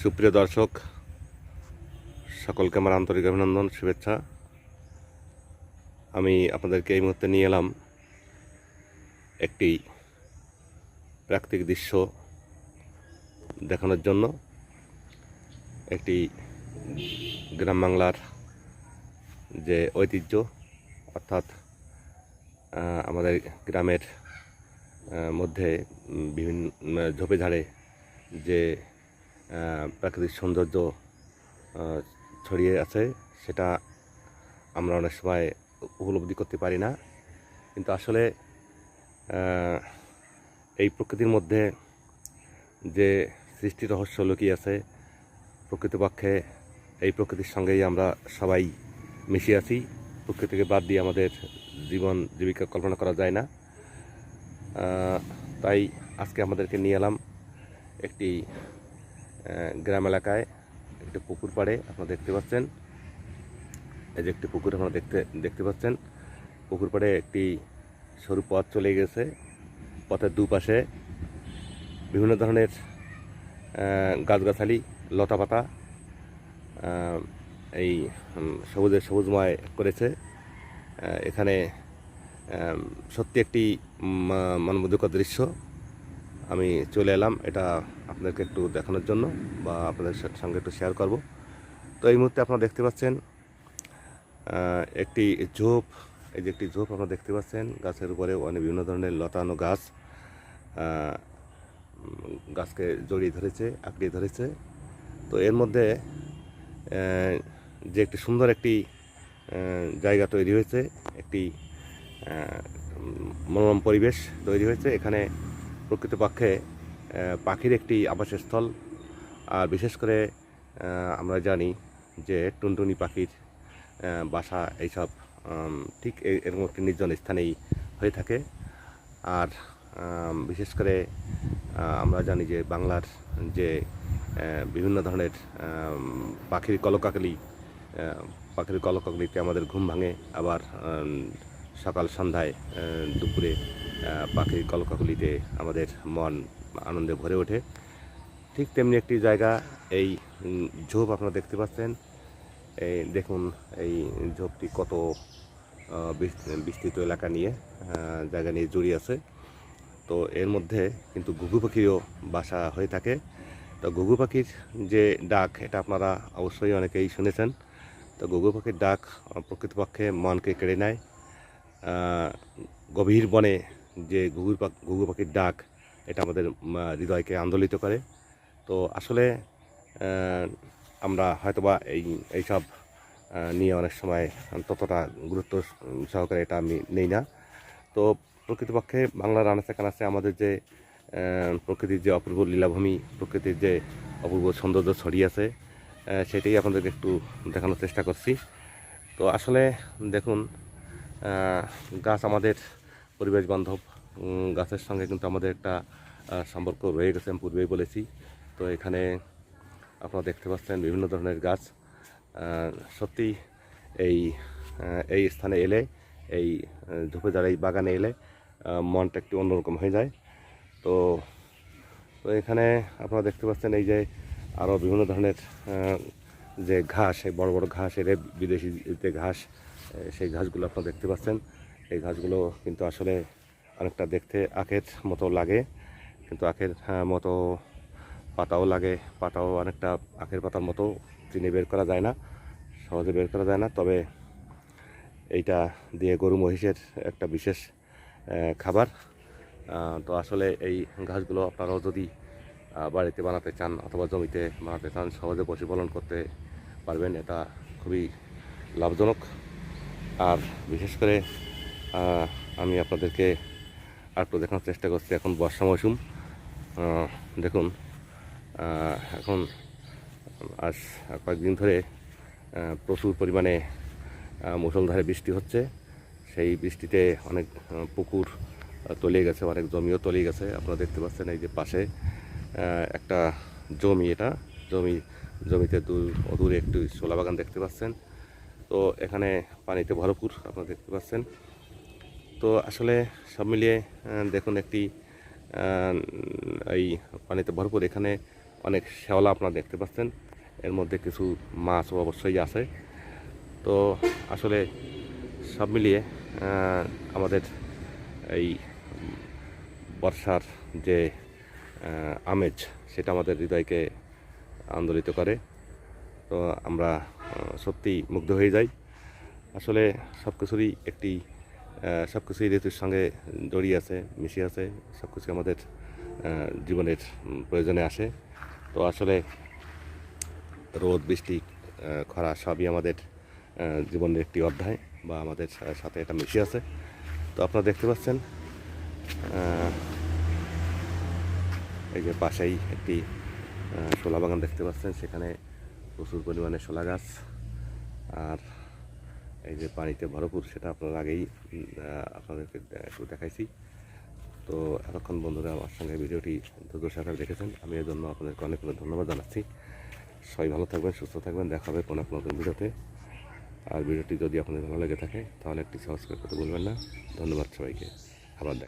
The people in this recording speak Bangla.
সুপ্রিয় দর্শক, সকলকে আমার আন্তরিক অভিনন্দন, শুভেচ্ছা। আমি আপনাদেরকে এই মুহূর্তে নিয়ে এলাম একটি প্রাকৃতিক দৃশ্য দেখানোর জন্য। একটি গ্রাম বাংলার যে ঐতিহ্য, অর্থাৎ আমাদের গ্রামের মধ্যে বিভিন্ন ঝোপে ঝাড়ে যে প্রাকৃতিক সৌন্দর্য ছড়িয়ে আছে, সেটা আমরা অনেক সময় উপলব্ধি করতে পারি না। কিন্তু আসলে এই প্রকৃতির মধ্যে যে সৃষ্টি রহস্য লুকিয়ে আছে, প্রকৃতপক্ষে এই প্রকৃতির সঙ্গেই আমরা সবাই মিশে আছি। প্রকৃতিকে বাদ দিয়ে আমাদের জীবন জীবিকা কল্পনা করা যায় না। তাই আজকে আমাদেরকে নিয়ে এলাম একটি গ্রাম এলাকায় একটি পুকুর পাড়ে আপনারা দেখতে পাচ্ছেন। এই যে একটি পুকুর আপনারা দেখতে দেখতে পাচ্ছেন। পুকুর পাড়ে একটি সরু পথ চলে গেছে। পথের দুপাশে বিভিন্ন ধরনের গাছগাছালি লতাপাতা আহ, এই সবুজে সবুজময় করেছে। এখানে সত্যি একটি মা- মনোমুগ্ধকর দৃশ্য। আমি চলে এলাম। এটা আপনাদেরকে একটু দেখানোর জন্য বা আপনাদের সঙ্গে একটু শেয়ার করব। তো এই মুহূর্তে আপনারা দেখতে পাচ্ছেন একটি ঝোপ। এই যে একটি ঝোপ আপনারা দেখতে পাচ্ছেন, গাছের উপরে অনেক বিভিন্ন ধরনের লতানো গাছ গাছকে জড়িয়ে ধরেছে, আঁকড়িয়ে ধরেছে। তো এর মধ্যে যে একটি সুন্দর একটি জায়গা তৈরি হয়েছে, একটি মনোরম পরিবেশ তৈরি হয়েছে। এখানে প্রকৃতপক্ষে পাখির একটি আবাসস্থল। আর বিশেষ করে আমরা জানি যে টুনটুনি পাখির বাসা এইসব ঠিক এরকম একটি নির্জন স্থানেই হয়ে থাকে। আর বিশেষ করে আমরা জানি যে বাংলার যে বিভিন্ন ধরনের পাখির কলকাকলি পাখির কলকাকলিতে আমাদের ঘুম ভাঙে। আবার সকাল সন্ধ্যায় দুপুরে পাখির কলকাকলিতে আমাদের মন আনন্দে ভরে ওঠে। ঠিক তেমনি একটি জায়গা, এই ঝোপ আপনারা দেখতে পাচ্ছেন। এই দেখুন, এই ঝোপটি কত বিস্তৃত এলাকা নিয়ে জায়গা নিয়ে জড়িয়ে আছে। তো এর মধ্যে কিন্তু ঘুঘু পাখিরও বাসা হয়ে থাকে। তো ঘুঘু পাখির যে ডাক, এটা আপনারা অবশ্যই অনেকেই শুনেছেন। তো ঘুঘু পাখির ডাক প্রকৃতপক্ষে মনকে কেড়ে নেয়। গভীর বনে যে ঘুঘু পাখি ঘুঘু পাখির ডাক এটা আমাদের হৃদয়কে আন্দোলিত করে। তো আসলে আমরা হয়তোবা এই এইসব নিয়ে অনেক সময় ততটা গুরুত্ব সহকারে এটা আমি নেই না। তো প্রকৃতপক্ষে বাংলার আনাচে কানাচে আমাদের যে প্রকৃতির যে অপূর্ব লীলাভূমি, প্রকৃতির যে অপূর্ব সৌন্দর্য ছড়িয়ে আছে সেটাই আপনাদেরকে একটু দেখানোর চেষ্টা করছি। তো আসলে দেখুন গাছ আমাদের পরিবেশ বান্ধব গাছের সঙ্গে কিন্তু আমাদের একটা সম্পর্ক রয়ে গেছে আমি পূর্বেই বলেছি। তো এখানে আপনারা দেখতে পাচ্ছেন বিভিন্ন ধরনের গাছ। সত্যি এই এই স্থানে এলে এই আহ, ঝোপে যারা এই বাগানে এলে মনটা একটু অন্যরকম হয়ে যায়। তো তো এখানে আপনারা দেখতে পাচ্ছেন এই যে আরও বিভিন্ন ধরনের যে ঘাস এই বড় বড় ঘাস এর বিদেশি যে ঘাস সেই ঘাসগুলো আপনারা দেখতে পাচ্ছেন। এই ঘাসগুলো কিন্তু আসলে অনেকটা দেখতে আখের মতো লাগে, কিন্তু আখের মতো পাতাও লাগে। পাতাও অনেকটা আখের পাতার মতো চিনে বের করা যায় না, সহজে বের করা যায় না। তবে এইটা দিয়ে গরু মহিষের একটা বিশেষ খাবার। তো আসলে এই ঘাসগুলো আপনারাও যদি বাড়িতে বানাতে চান অথবা জমিতে বানাতে চান, সহজে পশুপালন করতে পারবেন। এটা খুবই লাভজনক। আর বিশেষ করে আমি আপনাদেরকে আর একটু দেখানোর চেষ্টা করছি। এখন বর্ষা মৌসুম। দেখুন এখন আজ কয়েকদিন ধরে প্রচুর পরিমাণে আহ, মুষলধারে বৃষ্টি হচ্ছে। সেই বৃষ্টিতে অনেক পুকুর তলিয়ে গেছে অনেক জমিও তলিয়ে গেছে। আপনারা দেখতে পাচ্ছেন এই যে পাশে একটা জমি এটা। জমি জমিতে দূর অদূরে একটু শোলা বাগান দেখতে পাচ্ছেন। তো এখানে পানিতে ভরপুর আপনারা দেখতে পাচ্ছেন। তো আসলে সব মিলিয়ে দেখুন একটি এই পানিতে ভরপুর এখানে অনেক শ্যাওলা আপনারা দেখতে পাচ্ছেন। এর মধ্যে কিছু মাছও অবশ্যই আছে। তো আসলে সব মিলিয়ে আমাদের এই বর্ষার যে আমেজ, সেটা আমাদের হৃদয়কে আন্দোলিত করে। তো আমরা সত্যি মুগ্ধ হয়ে যাই। আসলে সব কিছুরই একটি সব কিছুই ঋতুর সঙ্গে জড়িয়ে আছে, মিশে আছে সব কিছু আমাদের জীবনের প্রয়োজনে আসে। তো আসলে রোদ, বৃষ্টি খরা সবই আমাদের জীবনের একটি অধ্যায় বা আমাদের সাথে এটা মিশে আছে। তো আপনারা দেখতে পাচ্ছেন এই যে পাশেই একটি শোলা বাগান দেখতে পাচ্ছেন। সেখানে প্রচুর পরিমাণে শোলা গাছ। আর এই যে পানিতে ভরপুর, সেটা আপনার আগেই আপনাদেরকে একটু দেখাইছি। তো এতক্ষণ বন্ধুরা আমার সঙ্গে ভিডিওটি ধৈর্য দেখেছেন। আমি এর জন্য আপনাদেরকে অনেক অনেক ধন্যবাদ জানাচ্ছি। সবাই ভালো থাকবেন, সুস্থ থাকবেন। দেখা হবে কোনো এক নতুন ভিডিওতে। আর ভিডিওটি যদি আপনাদের ভালো লেগে থাকে, তাহলে একটি সাবস্ক্রাইব করতে বলবেন না। ধন্যবাদ সবাইকে। আবার দেখা